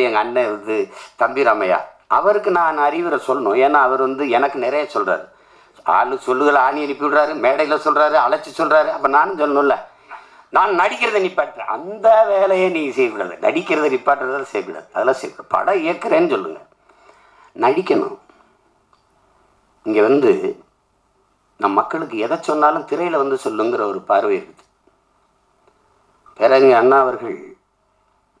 மாதிரி எங்கள் அண்ணன் இது தம்பி ராமையா. அவருக்கு நான் அறிவுரை சொல்லணும். ஏன்னா அவர் வந்து எனக்கு நிறைய சொல்கிறாரு ஆள் சொல்லுகளை ஆணி அனுப்பி விடுறாரு மேடையில் சொல்கிறாரு அழைச்சி சொல்கிறாரு அப்போ நானும் சொல்லணும்ல. நான் நடிக்கிறத நிப்பாட்டுறேன். அந்த வேலையை நீங்கள் செய்யக்கூடாது நடிக்கிறத நிப்பாட்டுறதை செய்யக்கூடாது அதெல்லாம் செய்யக்கூடாது படம் இயக்குறேன்னு சொல்லுங்கள் நடிக்கணும். இங்கே வந்து நம் மக்களுக்கு எதை சொன்னாலும் திரையில் வந்து சொல்லுங்கிற ஒரு பார்வை இருக்குது. பேரறிஞர் அண்ணா அவர்கள்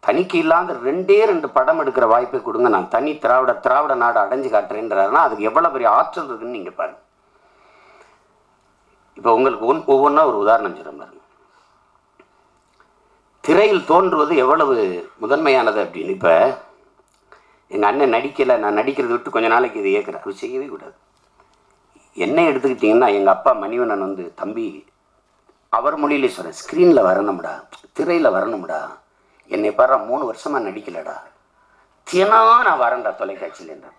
தனிக்கு இல்லாத ரெண்டே ரெண்டு படம் எடுக்கிற வாய்ப்பை கொடுங்க. நான் தனி திராவிட திராவிட நாடு அடைஞ்சு காட்டுறேன்றாருன்னா அதுக்கு எவ்வளோ பெரிய ஆற்றல் இருக்குன்னு நீங்கள் பாருங்க. இப்போ உங்களுக்கு ஒன் ஒவ்வொன்றா ஒரு உதாரணம் சொல்ல பாருங்க. திரையில் தோன்றுவது எவ்வளவு முதன்மையானது அப்படின்னு இப்போ எங்கள் அண்ணன் நடிக்கலை நான் நடிக்கிறதை விட்டு கொஞ்ச நாளைக்கு இது ஏற்கிறேன் அது செய்யவே கூடாது. என்ன எடுத்துக்கிட்டிங்கன்னா எங்கள் அப்பா மணிவண்ணன் வந்து தம்பி அவர் மொழியிலே சொல்கிறேன் ஸ்க்ரீனில் வரணும்டா திரையில் வரணும்டா. என்னை பாரு மூணு வருஷமாக நடிக்கலடா. தினம் நான் வரேன்டா தொலைக்காட்சியில் என்றார்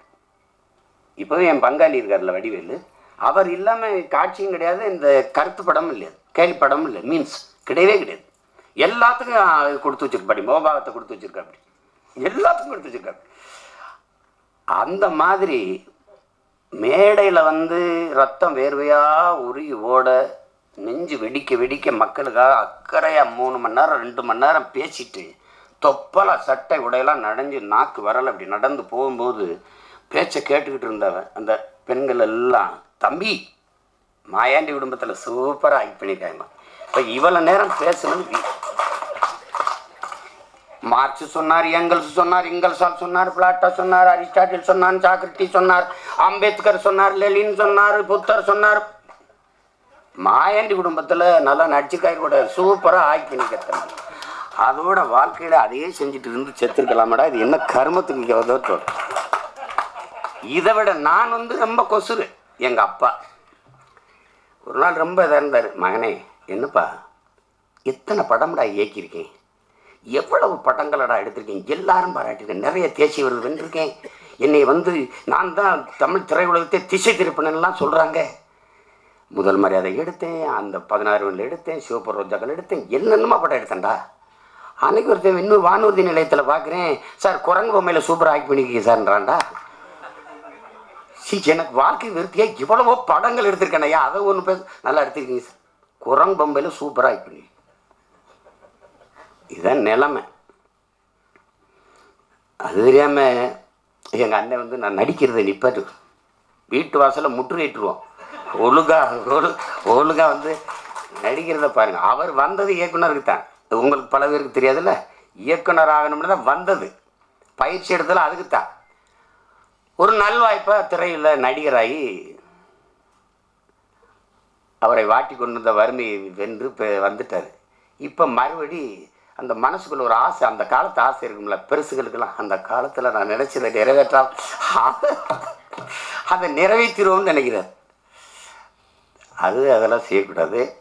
இப்போவே என் பங்காளி இருக்கார்ல வடிவேலு அவர் இல்லாமல் காட்சியும் கிடையாது இந்த கருத்து படமும் இல்லை. கேள்வி படமும் இல்லை மீன்ஸ் கிடையவே கிடையாது. எல்லாத்துக்கும் கொடுத்து வச்சிருப்பாடி மோபாகத்தை கொடுத்து வச்சிருக்காப்படி எல்லாத்துக்கும் கொடுத்து வச்சிருக்காப்படி அந்த மாதிரி மேடையில் வந்து ரத்தம் வேர்வையாக உருகி ஓட நெஞ்சு வெடிக்க வெடிக்க மக்களுக்காக அக்கறையாக மூணு மணி நேரம் ரெண்டு மணி நேரம் பேசிட்டு தொப்பலா சட்டை உடையெல்லாம் நனைஞ்சு நாக்கு வரல அப்படி நடந்து போகும்போது பேச்சை கேட்டுக்கிட்டு இருந்தவன் அந்த பெண்கள் எல்லாம் தம்பி மாயாண்டி குடும்பத்தில் சூப்பராக ஆக்ட் பண்ணியிருக்காங்கம்மா இப்போ இவ்வளோ நேரம் பேசணும். மார்க்ஸ் சொன்னார் எங்கல்ஸ் சொன்னார் இங்கல்சால் சொன்னார் பிளாட்டா சொன்னார் அரிஸ்டாட்டில் சொன்னார் சாக்ரட்டி சொன்னார் அம்பேத்கர் சொன்னார் லெலின் சொன்னார் புத்தர் சொன்னார். மாயாண்டி குடும்பத்தில் நல்லா நடிச்சுக்காய் கூட சூப்பராக ஆக்கி பண்ணி அதோட வாழ்க்கையில் அதையே செஞ்சுட்டு இருந்து செத்துருக்கலாமடா. இது என்ன கர்மத்துக்கு உதவத்தோ இதை விட நான் வந்து ரொம்ப கொசுரு எங்கள் அப்பா. ஒரு நாள் ரொம்ப இதாக இருந்தார். மகனே என்னப்பா? எத்தனை படம்டா இயக்கியிருக்கேன்? எவ்வளவு படங்களடா எடுத்திருக்கேன்? எல்லாரும் பாராட்டியிருக்கேன் நிறைய தேசிய விருது வென்றிருக்கேன். என்னை வந்து நான் தான் தமிழ் திரையுலகத்தை திசை திருப்பினெல்லாம் சொல்கிறாங்க முதல் மரியாதை எடுத்தேன். அந்த பதினாறு எடுத்தேன். சிவப்பு ரோஜாக்கள் எடுத்தேன். என்னென்னமா படம் எடுத்தேன்டா. அன்னைக்கு ஒருத்தன் இன்னும் வானூர்தி நிலையத்தில் பார்க்குறேன் சார் குரங்கு பொம்மையில் சூப்பராக ஆக்ட் பண்ணிக்க சார்ன்றான்டா சி எனக்கு வாழ்க்கை விருத்தியாக இவ்வளவோ படங்கள் எடுத்திருக்கேன் ஐயா. அதை ஒன்று பேச நல்லா எடுத்திருக்கீங்க சார். குரங்கு பொம்மையில் சூப்பராக ஆக்ட் பண்ணி. இதுதான் நிலமை. அது தெரியாமல் எங்கள் அண்ணன் வந்து நான் நடிக்கிறதை நிப்பாட்டு. வீட்டு வாசலில் முற்றுகையிட்டுருவோம் ஒழுங்கா ஒழு ஒழுங்கா வந்து நடிக்கிறத பாருங்கள் அவர் வந்தது இயக்குனருக்கு தான் உங்களுக்கு பல பேருக்கு தெரியாதுல்ல? இயக்குனர் ஆகணும்னு தான் வந்தது. பயிற்சி எடுத்ததில் அதுக்குத்தான். ஒரு நல்வாய்ப்பாக திரையில் நடிகராகி அவரை வாட்டி கொண்டு வந்த வறுமையை வென்று வந்துட்டார். இப்போ மறுபடி அந்த மனசுக்குள்ள ஒரு ஆசை அந்த காலத்து ஆசை இருக்கும்ல பெருசுகளுக்கெல்லாம். அந்த காலத்தில் நான் நினச்சதை நிறைவேற்றா அதை நிறைவேற்றிடுவோம்னு நினைக்கிறார். அது அதெல்லாம் செய்யக்கூடாது.